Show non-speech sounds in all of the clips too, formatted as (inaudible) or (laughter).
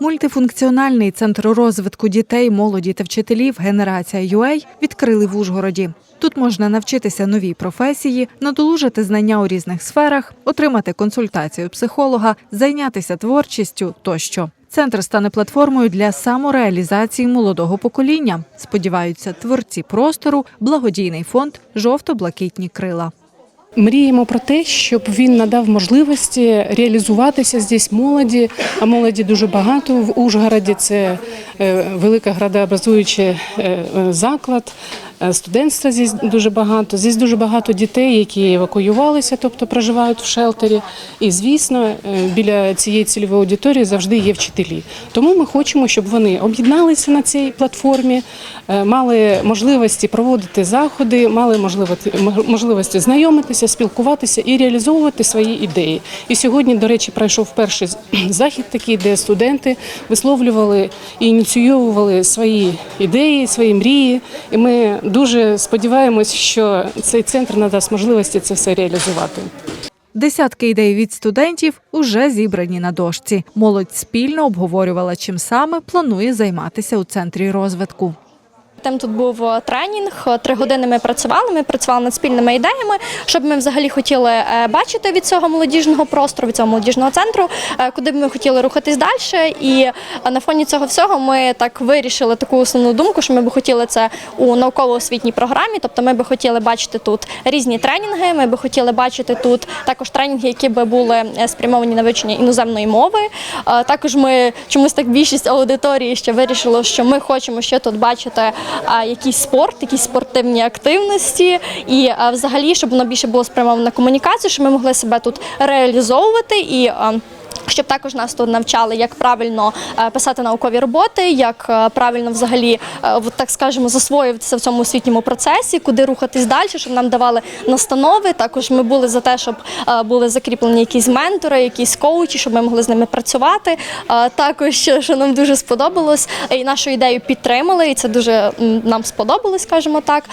Мультифункціональний центр розвитку дітей, молоді та вчителів Генерація UA відкрили в Ужгороді. Тут можна навчитися новій професії, надолужити знання у різних сферах, отримати консультацію психолога, зайнятися творчістю тощо. Центр стане платформою для самореалізації молодого покоління. Сподіваються, творці простору, благодійний фонд Жовто-блакитні крила. Мріємо про те, щоб він надав можливості реалізуватися здесь молоді, а молоді дуже багато в Ужгороді. Це е, велика градообразуючий е, е, заклад. Студентства здесь дуже багато. Здесь дуже багато дітей, які евакуювалися, тобто проживають в шелтері. І звісно, біля цієї цільової аудиторії завжди є вчителі. Тому ми хочемо, щоб вони об'єдналися на цій платформі, мали можливості проводити заходи, мали можливості, можливості знайомитися, спілкуватися і реалізовувати свої ідеї. І сьогодні, до речі, пройшов перший (clears throat) захід такий, де студенти висловлювали і ініціювали свої ідеї, свої мрії. І ми дуже сподіваємось, що цей центр надасть можливості це все реалізувати. Десятки ідей від студентів уже зібрані на дошці. Молодь спільно обговорювала, чим саме планує займатися у центрі розвитку. Там тут був е, тренінг. е, Три години ми працювали. Ми працювали над спільними ідеями, що б ми взагалі хотіли е, бачити від цього молодіжного простору, від цього молодіжного центру, куди б ми хотіли рухатись далі. І на фоні цього всього ми так вирішили таку основну думку, що ми б хотіли це у науково-освітній програмі. Тобто, ми б хотіли бачити тут різні тренінги. Ми б хотіли бачити тут також тренінги, які би були спрямовані на вивчення іноземної мови. Також ми чомусь так більшість аудиторії ще вирішило, що ми хочемо ще тут бачити якийсь спорт, якісь спортивні активності, і взагалі, щоб воно більше було спрямовано на комунікацію, щоб ми могли себе тут реалізовувати і. Щоб також нас тут навчали, як правильно е, писати наукові роботи, як е, правильно взагалі, е, так скажемо, засвоюватися в цьому освітньому процесі, куди рухатись далі, щоб нам давали настанови. Також ми були за те, щоб були закріплені якісь ментори, якісь коучі, щоб ми могли з ними працювати. Також, що нам дуже сподобалось, і нашу ідею підтримали, і це дуже нам сподобалось, скажімо так.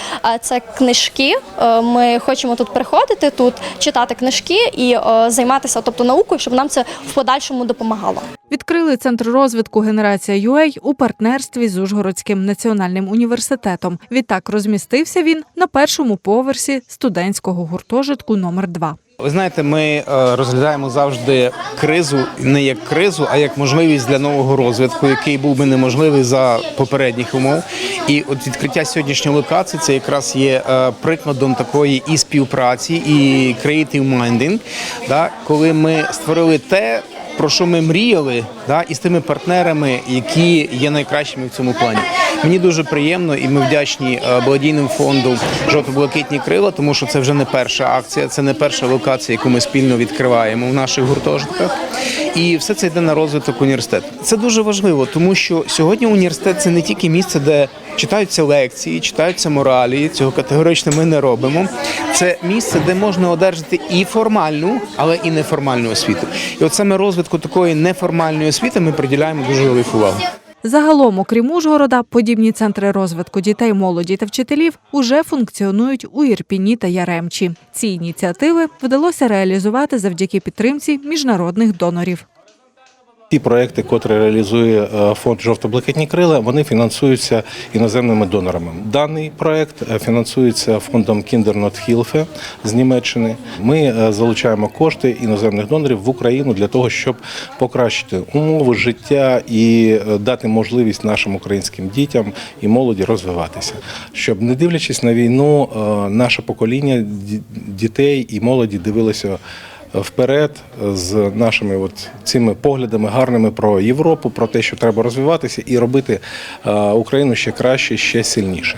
Це книжки. Ми хочемо тут приходити, тут читати книжки і займатися, тобто наукою, щоб нам це в подальшому допомагало. Відкрили центр розвитку Генерація UA у партнерстві з Ужгородським національним університетом. Відтак розмістився він на першому поверсі студентського гуртожитку номер 2 Ви знаєте, ми е, розглядаємо завжди кризу не як кризу, а як можливість для нового розвитку, який був би неможливий за попередніх умов. І от відкриття сьогоднішньої локації це якраз є е, прикладом такої і співпраці, і creative minding, да, коли ми створили те. Про що ми мріяли, да, і з тими партнерами, які є найкращими в цьому плані. Мені дуже приємно, і ми вдячні е, благодійним фонду Жовто-блакитні крила, тому що це вже не перша акція, це не перша локація, яку ми спільно відкриваємо в наших гуртожитках. І все це йде на розвиток університету. Це дуже важливо, тому що сьогодні університет це не тільки місце, де читаються лекції, читаються моралі. Цього категорично ми не робимо. Це місце, де можна одержати і формальну, але і неформальну освіту. І от саме розвитку такої неформальної освіти ми приділяємо дуже велику увагу. Загалом, окрім Ужгорода, подібні центри розвитку дітей, молоді та вчителів уже функціонують у Ірпіні та Яремчі. Ці ініціативи вдалося реалізувати завдяки підтримці міжнародних донорів. Ті проекти, котрі реалізує е, фонд Жовто-блакитні крила, вони фінансуються іноземними донорами. Даний проект е, фінансується фондом Kindernot-Hilfe з Німеччини. Ми е, залучаємо кошти іноземних донорів в Україну для того, щоб покращити умови життя і дати можливість нашим українським дітям і молоді розвиватися, щоб не дивлячись на війну, наше покоління дітей і молоді дивилося вперед з нашими от цими поглядами гарними про Європу, про те, що треба розвиватися і робити е, Україну ще краще, ще сильніше.